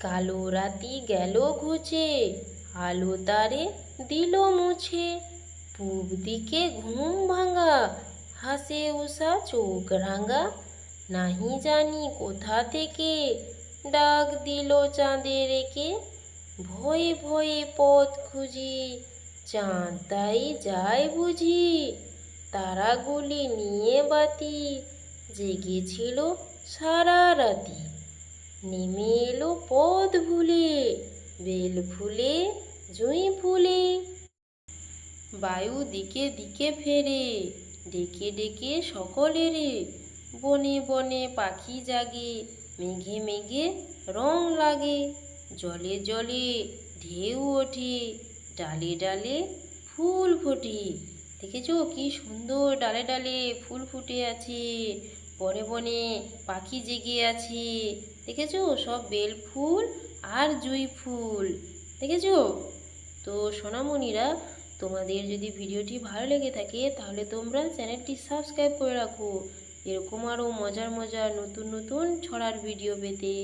কালো রাতি গেল ঘুচে, আলো তারে দিল মুছে। পূব দিকে ঘুম ভাঙা, হাসে উষা চোখ রাঙা। নাহি জানি কোথা থেকে ডাক দিল চাঁদে একে। ভয়ে ভয়ে পথ খুঁজি, চাঁদ তাই যায় বুঝি। তারাগুলি নিয়ে বাতি, জেগেছিল সারা রাতি। নেমে এলো পথ ভুলে, বেল ফুলে, জুঁই ফুলে। বায়ু দিকে দিকে ফেরে, ডেকে ডেকে সকলেরে বনে বনে পাখি জাগে, মেঘে মেঘে রং লাগে। জলে জলে ঢেউ ওঠে, ডালে ডালে ফুল ফোটে। দেখেছ কি সুন্দর ডালে ডালে ফুল ফুটে আছে। বনে বনে পাখি জেগে আছে। দেখেছ? সব বেল ফুল আর জুই ফুল। দেখেছ? তো সোনামণিরা, তোমাদের যদি ভিডিওটি ভালো লেগে থাকে, তাহলে তোমরা চ্যানেলটি সাবস্ক্রাইব করে রাখো। এরকম আরও মজার মজার নতুন নতুন ছড়ার ভিডিও পেতে।